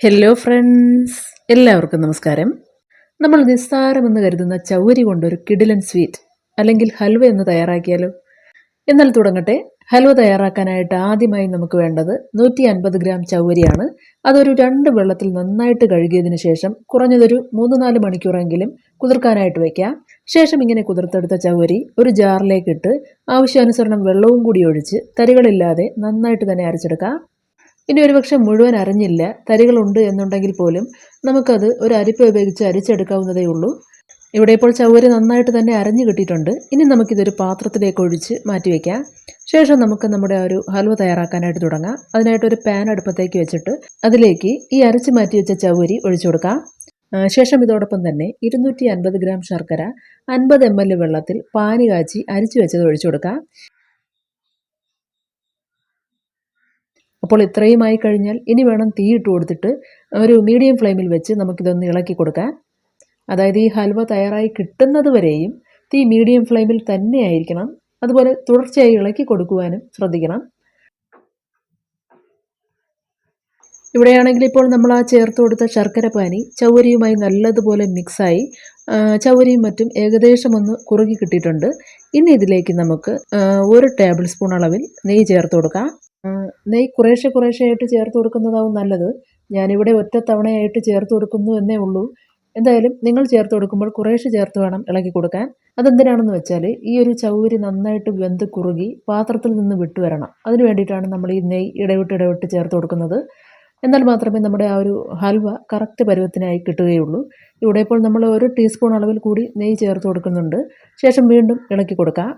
Hello friends എല്ലാവർക്കും നമസ്കാരം. നമ്മൾ നിസ്സാരമെന്ന് കരുതുന്ന ചൗരി കൊണ്ടൊരു കിഡിലൻ സ്വീറ്റ് അല്ലെങ്കിൽ ഹൽവ എന്ന് തയ്യാറാക്കിയാലോ? എന്നാൽ തുടങ്ങട്ടെ. ഹൽവ തയ്യാറാക്കാനായിട്ട് ആദ്യമായി നമുക്ക് വേണ്ടത് നൂറ്റി അൻപത് ഗ്രാം ചൗരിയാണ്. അതൊരു രണ്ട് വെള്ളത്തിൽ നന്നായിട്ട് കഴുകിയതിന് ശേഷം കുറഞ്ഞതൊരു മൂന്ന് നാല് മണിക്കൂറെങ്കിലും കുതിർക്കാനായിട്ട് വയ്ക്കാം ശേഷം ഇങ്ങനെ കുതിർത്തെടുത്ത ചൗരി ഒരു ജാറിലേക്കിട്ട് ആവശ്യാനുസരണം വെള്ളവും കൂടി ഒഴിച്ച് തരികളില്ലാതെ നന്നായിട്ട് തന്നെ അരച്ചെടുക്കാം. ഇനി ഒരുപക്ഷെ മുഴുവൻ അരഞ്ഞില്ല തരികളുണ്ട് എന്നുണ്ടെങ്കിൽ പോലും നമുക്കത് ഒരു അരിപ്പ ഉപയോഗിച്ച് അരിച്ചെടുക്കാവുന്നതേ ഉള്ളൂ. ഇവിടെ ഇപ്പോൾ ചവര് നന്നായിട്ട് തന്നെ അരഞ്ഞു കിട്ടിയിട്ടുണ്ട്. ഇനി നമുക്കിതൊരു പാത്രത്തിലേക്ക് ഒഴിച്ച് മാറ്റി വയ്ക്കാം ശേഷം നമുക്ക് നമ്മുടെ ഒരു ഹൽവ തയ്യാറാക്കാനായിട്ട് തുടങ്ങാം. അതിനായിട്ട് ഒരു പാൻ അടുപ്പത്തേക്ക് വെച്ചിട്ട് അതിലേക്ക് ഈ അരച്ച് മാറ്റി വെച്ച ചവരി ഒഴിച്ചു കൊടുക്കാം. ശേഷം ഇതോടൊപ്പം തന്നെ ഇരുന്നൂറ്റി അൻപത് ഗ്രാം ശർക്കര അൻപത് എം എൽ വെള്ളത്തിൽ പാനി കാച്ചി അരിച്ചു വെച്ചത് ഒഴിച്ചു കൊടുക്കാം. അപ്പോൾ ഇത്രയുമായി കഴിഞ്ഞാൽ ഇനി വേണം തീ ഇട്ട് കൊടുത്തിട്ട് ഒരു മീഡിയം ഫ്ലെയിമിൽ വെച്ച് നമുക്കിതൊന്ന് ഇളക്കി കൊടുക്കാം. അതായത് ഈ ഹൽവ തയ്യാറായി കിട്ടുന്നത് വരെയും തീ മീഡിയം ഫ്ലെയിമിൽ തന്നെ ആയിരിക്കണം. അതുപോലെ തുടർച്ചയായി ഇളക്കി കൊടുക്കുവാനും ശ്രദ്ധിക്കണം. ഇവിടെയാണെങ്കിൽ ഇപ്പോൾ നമ്മൾ ആ ചേർത്ത് കൊടുത്ത ശർക്കര പാനി ചൗവരിയുമായി നല്ലതുപോലെ മിക്സായി ചൗവരിയും മറ്റും ഏകദേശം ഒന്ന് കുറുകി കിട്ടിയിട്ടുണ്ട്. ഇനി ഇതിലേക്ക് നമുക്ക് ഒരു ടേബിൾ സ്പൂൺ അളവിൽ നെയ്യ് ചേർത്ത് കൊടുക്കാം. നെയ്യ് കുറേശ്ശെ കുറേശ്ശെ ആയിട്ട് ചേർത്ത് കൊടുക്കുന്നതാവും നല്ലത്. ഞാനിവിടെ ഒറ്റ തവണയായിട്ട് ചേർത്ത് കൊടുക്കുന്നു എന്നേ ഉള്ളൂ. എന്തായാലും നിങ്ങൾ ചേർത്ത് കൊടുക്കുമ്പോൾ കുറേശ്ശെ ചേർത്ത് വേണം ഇളക്കി കൊടുക്കാൻ. അതെന്തിനാണെന്ന് വെച്ചാൽ ഈ ഒരു ചൗരി നന്നായിട്ട് വെന്ത് കുറുകി പാത്രത്തിൽ നിന്ന് വിട്ടു വരണം. അതിന് വേണ്ടിയിട്ടാണ് നമ്മൾ ഈ നെയ്യ് ഇടവിട്ട് ഇടവിട്ട് ചേർത്ത് കൊടുക്കുന്നത്. എന്നാൽ മാത്രമേ നമ്മുടെ ആ ഒരു ഹൽവ കറക്റ്റ് പരുവത്തിനായി കിട്ടുകയുള്ളൂ. ഇവിടെ ഇപ്പോൾ നമ്മൾ ഒരു ടീസ്പൂൺ അളവിൽ കൂടി നെയ്യ് ചേർത്ത് കൊടുക്കുന്നുണ്ട്. ശേഷം വീണ്ടും ഇളക്കി കൊടുക്കാം.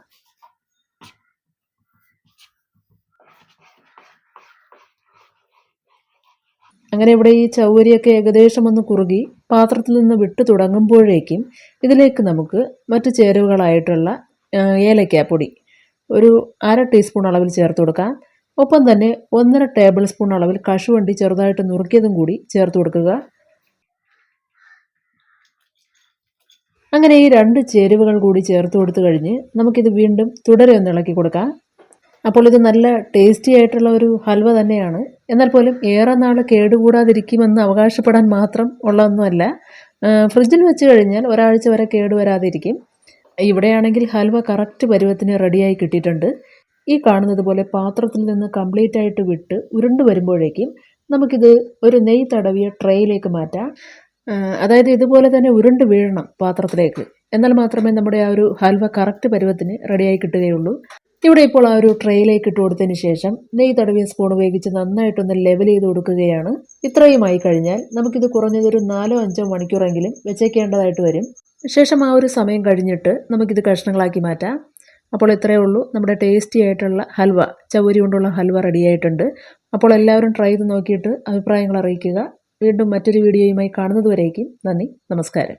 അങ്ങനെ ഇവിടെ ഈ ചൗവരിയൊക്കെ ഏകദേശം ഒന്ന് കുറുകി പാത്രത്തിൽ നിന്ന് വിട്ടു തുടങ്ങുമ്പോഴേക്കും ഇതിലേക്ക് നമുക്ക് മറ്റു ചേരുവകളായിട്ടുള്ള ഏലക്കാപ്പൊടി ഒരു അര ടീസ്പൂൺ അളവിൽ ചേർത്ത് കൊടുക്കാം. ഒപ്പം തന്നെ ഒന്നര ടേബിൾ സ്പൂൺ അളവിൽ കശുവണ്ടി ചെറുതായിട്ട് നുറുക്കിയതും കൂടി ചേർത്ത് കൊടുക്കുക. അങ്ങനെ ഈ രണ്ട് ചേരുവകൾ കൂടി ചേർത്ത് കൊടുത്തു കഴിഞ്ഞ് നമുക്കിത് വീണ്ടും തുടരെ ഒന്ന് ഇളക്കി കൊടുക്കാം. അപ്പോൾ ഇത് നല്ല ടേസ്റ്റി ആയിട്ടുള്ള ഒരു ഹൽവ തന്നെയാണ്. എന്നാൽ പോലും ഏറെ നാൾ കേടുകൂടാതിരിക്കുമെന്ന് അവകാശപ്പെടാൻ മാത്രം ഉള്ളതൊന്നുമല്ല. ഫ്രിഡ്ജിൽ വെച്ച് കഴിഞ്ഞാൽ ഒരാഴ്ച വരെ കേടുവരാതിരിക്കും. ഇവിടെയാണെങ്കിൽ ഹൽവ കറക്റ്റ് പരുവത്തിന് റെഡിയായി കിട്ടിയിട്ടുണ്ട്. ഈ കാണുന്നത് പോലെ പാത്രത്തിൽ നിന്ന് കംപ്ലീറ്റ് ആയിട്ട് വിട്ട് ഉരുണ്ട് വരുമ്പോഴേക്കും നമുക്കിത് ഒരു നെയ് തടവിയ ട്രേയിലേക്ക് മാറ്റാം. അതായത് ഇതുപോലെ തന്നെ ഉരുണ്ട് വീഴണം പാത്രത്തിലേക്ക്. എന്നാൽ മാത്രമേ നമ്മുടെ ആ ഒരു ഹൽവ കറക്റ്റ് പരുവത്തിന് റെഡിയായി കിട്ടുകയുള്ളൂ. ഇവിടെ ഇപ്പോൾ ആ ഒരു ട്രേയിലേക്ക് ഇട്ട് കൊടുത്തതിന് ശേഷം നെയ്യ് തടവിയ സ്പൂൺ ഉപയോഗിച്ച് നന്നായിട്ടൊന്ന് ലെവൽ ചെയ്ത് കൊടുക്കുകയാണ്. ഇത്രയുമായി കഴിഞ്ഞാൽ നമുക്കിത് കുറഞ്ഞതൊരു നാലോ അഞ്ചോ മണിക്കൂറെങ്കിലും വെച്ചേക്കേണ്ടതായിട്ട് വരും. ശേഷം ആ ഒരു സമയം കഴിഞ്ഞിട്ട് നമുക്കിത് കഷ്ണങ്ങളാക്കി മാറ്റാം. അപ്പോൾ ഇത്രയേ ഉള്ളൂ. നമ്മുടെ ടേസ്റ്റി ആയിട്ടുള്ള ഹൽവ ചവരി കൊണ്ടുള്ള ഹൽവ റെഡിയായിട്ടുണ്ട് അപ്പോൾ എല്ലാവരും ട്രൈ ചെയ്ത് നോക്കിയിട്ട് അഭിപ്രായങ്ങൾ അറിയിക്കുക. വീണ്ടും മറ്റൊരു വീഡിയോയുമായി കാണുന്നതുവരേക്കും നന്ദി നമസ്കാരം.